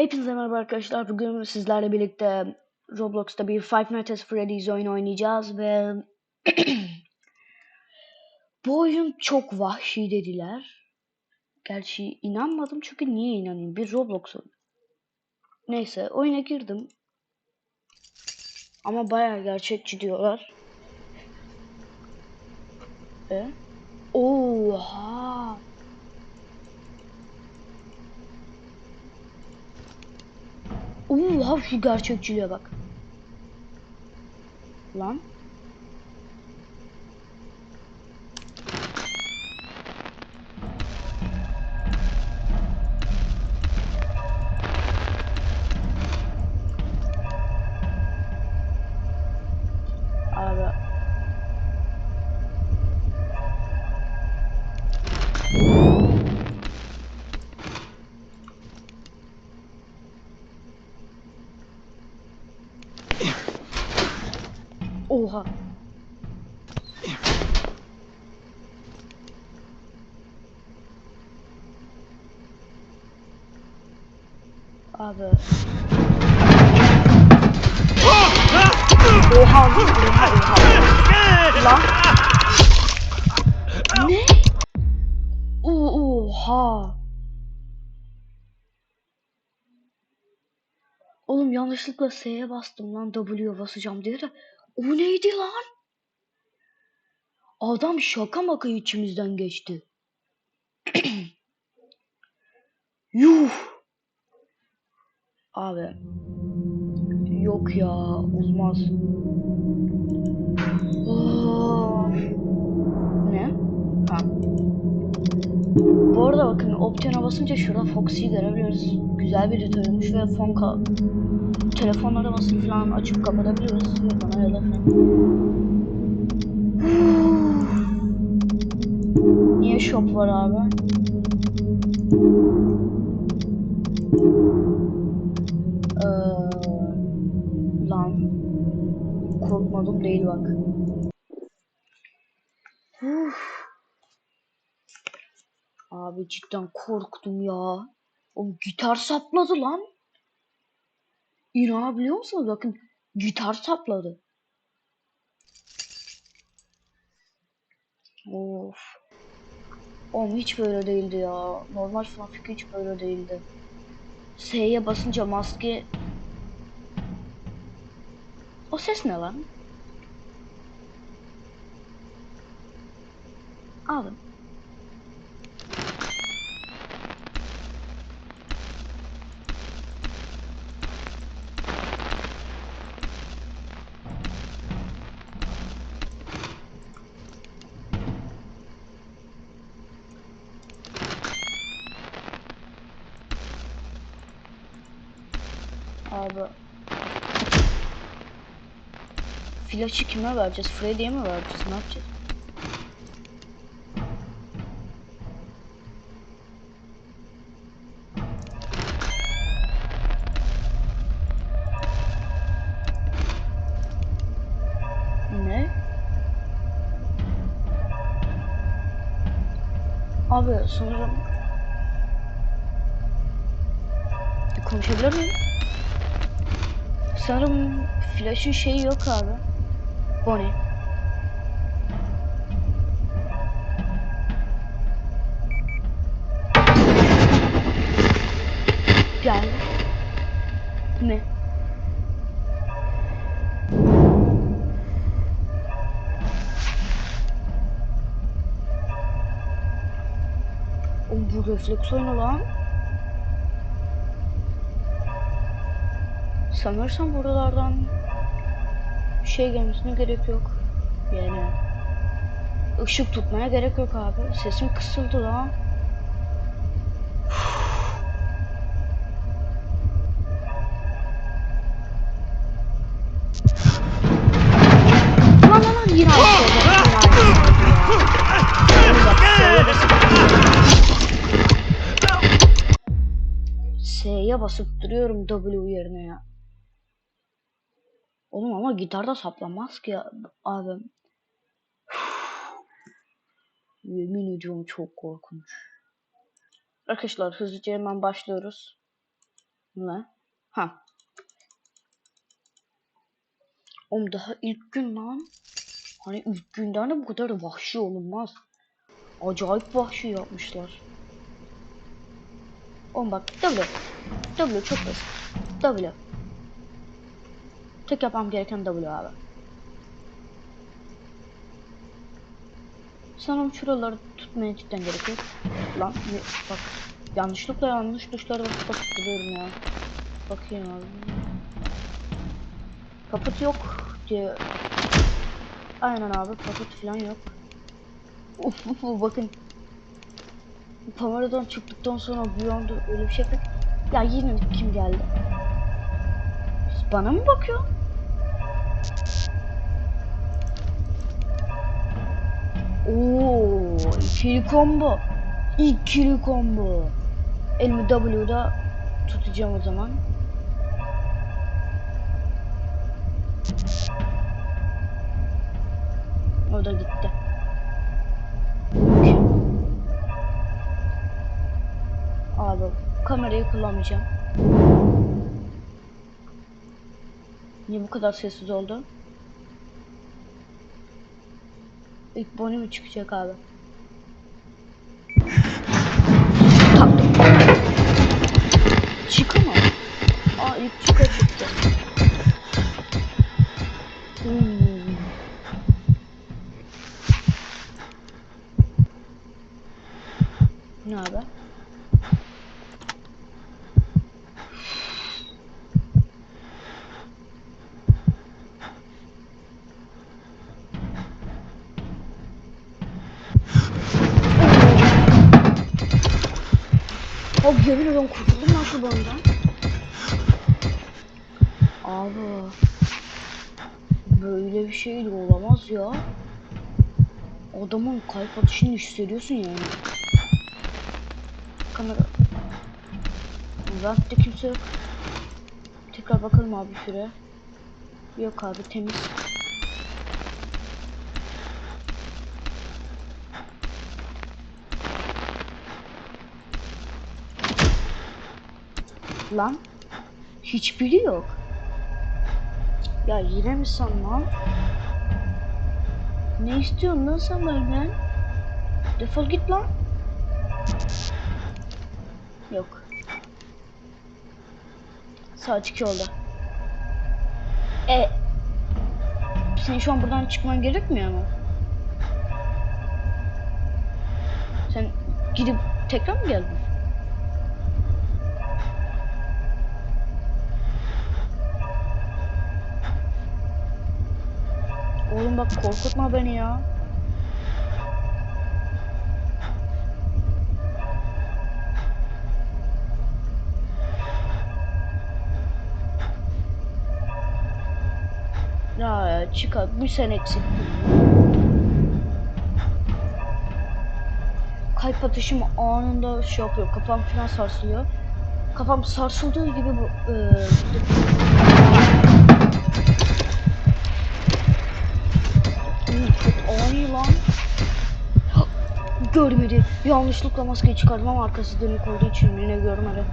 Hepinize merhaba arkadaşlar. Bugün sizlerle birlikte Roblox'ta bir Five Nights at Freddy's oyunu oynayacağız ve bu oyun çok vahşi dediler. Gerçi inanmadım çünkü niye inanayım? Bir Roblox oyunu. Neyse oyuna girdim. Ama bayağı gerçekçi diyorlar. E? Oha! Oha şu gerçekçiliğe bak. Lan. Oha. Abi. Oha oha oha. Lan. Ne? Oha. Oğlum yanlışlıkla S'ye bastım lan W'ye basacağım diye de. O neydi lan? Adam şaka maka içimizden geçti. Yuh. Abi. Yok ya olmaz. Bakın Option'a basınca şurada Foxy'yi görebiliyoruz. Güzel bir detaymış ve Fonka telefon aramasını falan açıp kapatabiliyoruz. Bana ya da. Niye shop var abi? Ee, lan. Korkmadım değil bak. Uf. Abi cidden korktum ya. O gitar sapladı lan. İnanabiliyor musunuz? Bakın gitar sapladı. Of. Oğlum hiç böyle değildi ya. Normal 2 hiç böyle değildi. S'ye basınca maske... O ses ne lan? Alın. Abi. Flash'ı kime vereceğiz? Freddy'ye mi vereceğiz? Ne yapacağız? Abi sanırım konuşabilir miyim? Sanırım Flash'ın şeyi yok abi. Bonnie. Gel. Ne? Oğlum bu refleks oyunu lan. Sanırsam buralardan bir şey gelmesine gerek yok. Yani ışık tutmaya gerek yok abi. Sesim kısıldı lan. Lan lan lan yine S'ye basıp duruyorum W yerine ya. Oğlum ama gitarda saplanmaz ki abi. Yemin ediyorum çok korkunç. Arkadaşlar hızlıca hemen başlıyoruz. Ne? Ha. Oğlum daha ilk gün lan. Hani ilk günden de bu kadar vahşi olunmaz. Acayip vahşi yapmışlar. Oğlum bak W. W çok basit. W. Tek yapmam gereken W abi. Sanırım şuraları tutmaya cidden gerekiyor. Lan bak yanlışlıkla yanlış tuşlara basıp basıp ya. Bakayım abi. Kaput yok diye. Aynen abi kaput falan yok. Uf, bakın. Kameradan çıktıktan sonra bir anda öyle bir şey yapıp ya yine kim geldi? Bana mı bakıyor? Oo, ikili combo. İkili combo. Elimi W'da tutacağım o zaman. O da gitti. Abi kamerayı kullanmayacağım. Niye bu kadar sessiz oldu? İlk Bonnie mi çıkacak abi? Abi yemin ediyorum kurtuldum lan şu. Abi. Böyle bir şey olamaz ya. Adamın kalp atışını hissediyorsun yani. Kamera. Ventte kimse yok. Tekrar bakalım abi şuraya. Yok abi temiz. Lan. Hiçbiri yok. Ya yine mi sen lan? Ne istiyorsun lan sen benden? Defol git lan. Yok. Saat 2 oldu. E senin şu an buradan çıkman gerekmiyor mu? Sen gidip tekrar mı geldin? Oğlum bak korkutma beni ya. Ya çıkar bu sen eksik. Kalp atışım anında şey yapıyor. Kafam falan sarsılıyor. Kafam sarsıldığı gibi bu e, Görmedi. Yanlışlıkla maskeyi çıkardım ama arkası dönük olduğu için yine görmedi.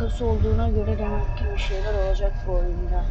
Arkası olduğuna göre demek ki bir şeyler olacak bu oyunda.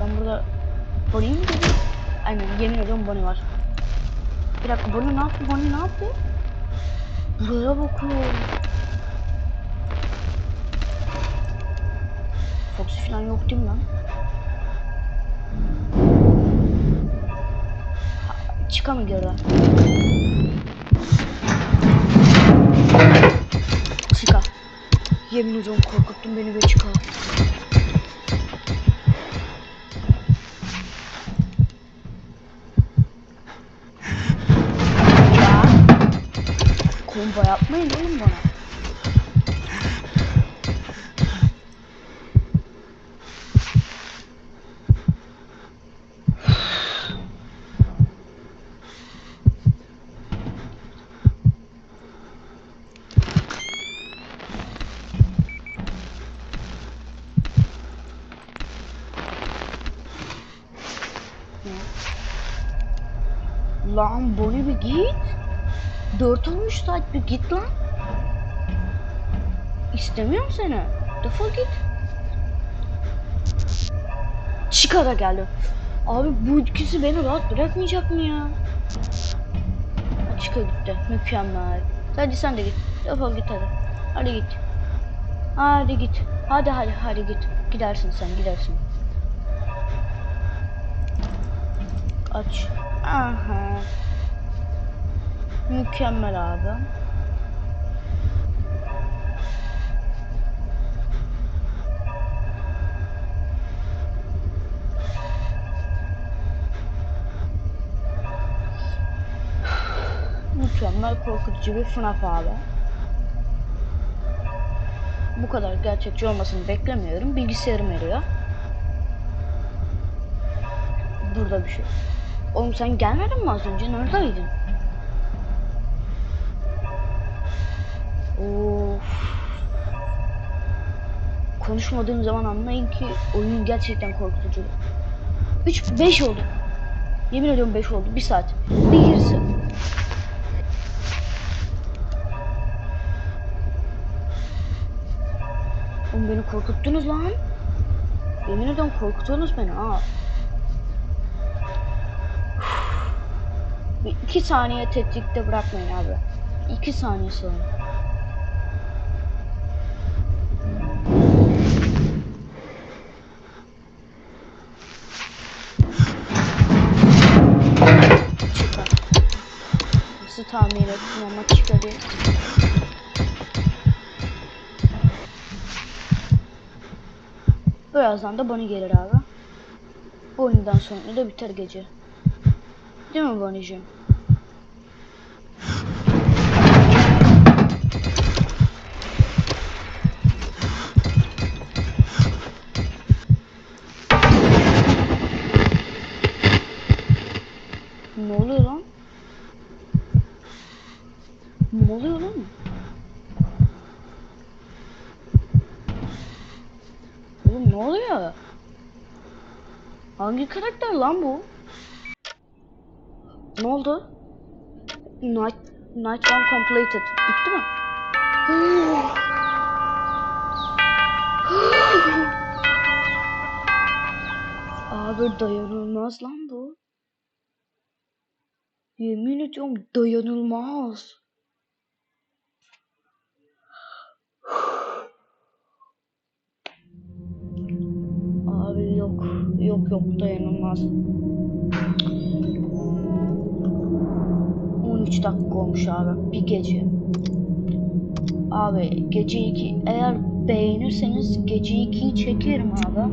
Ben burada Bonnie mi dedim? Aynen yemin ediyorum Bonnie var. Bir dakika Bonnie ne yaptı? Bonnie ne yaptı? Buraya bakıyor. Foxy falan yok değil mi lan? Ha, Çıka mı göre? Çıka. Yemin ediyorum korkuttun beni ve çıka. Ya. Bomba yapmayın oğlum bana. Lan Bonnie bir git. Dört olmuş saat bir git lan. İstemiyorum seni. Defol git. Chica da geldi. Abi bu ikisi beni rahat bırakmayacak mı ya? Chica gitti. Mükemmel. Hadi sen de git. Defol git hadi. Hadi git. Hadi git. Hadi hadi hadi git. Gidersin sen gidersin. Aç. Aha. Mükemmel abi. Mükemmel korkutucu bir FNAF abi. Bu kadar gerçekçi olmasını beklemiyorum. Bilgisayarım eriyor. Burada bir şey. Oğlum sen gelmedin mi az önce? Neredeydin? Of. Konuşmadığım zaman anlayın ki oyun gerçekten korkutucu. 3 5 oldu. Yemin ediyorum 5 oldu. 1 saat. Bir girsin. Oğlum beni korkuttunuz lan. Yemin ediyorum korkuttunuz beni ha. Bir iki saniye tetikte bırakmayın abi. İki saniye sonra. Nasıl tahmin ettim ama çıkarıyor. Birazdan da Bonnie gelir abi. Bu oyundan sonra da biter gece. Değil mi Bonnie'cim? Ne oluyor lan? Ne oluyor lan? Oğlum ne oluyor? Hangi karakter lan bu? Ne oldu? Night, night one completed. Bitti mi? Abi dayanılmaz lan bu. Yemin ediyorum dayanılmaz. Abi yok. Yok yok dayanılmaz. 13 dakika olmuş abi. Bir gece. Abi gece 2 eğer beğenirseniz gece 2'yi çekerim abi.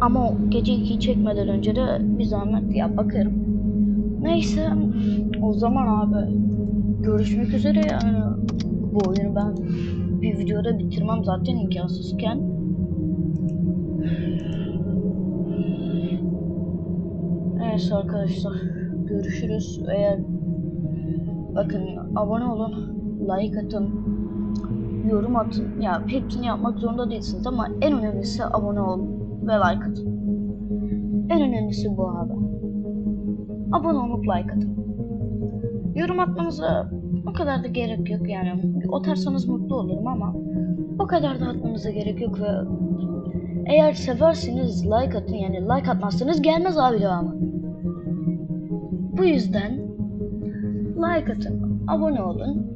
Ama gece 2'yi çekmeden önce de bir zahmet ya bakarım. Neyse o zaman abi görüşmek üzere yani bu oyunu ben bir videoda bitirmem zaten imkansızken. Neyse arkadaşlar görüşürüz. Eğer bakın abone olun, like atın, yorum atın. Ya hepsini yapmak zorunda değilsiniz ama en önemlisi abone olun ve like atın. En önemlisi bu abi. Abone olup like atın. Yorum atmanıza o kadar da gerek yok yani. Atarsanız mutlu olurum ama o kadar da atmanıza gerek yok ve eğer severseniz like atın yani like atmazsanız gelmez abi devamı. Bu yüzden like atın, abone olun,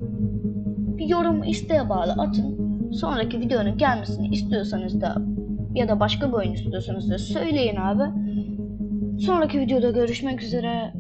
bir yorum isteğe bağlı atın. Sonraki videonun gelmesini istiyorsanız da ya da başka bir oyun istiyorsanız da söyleyin abi. Sonraki videoda görüşmek üzere.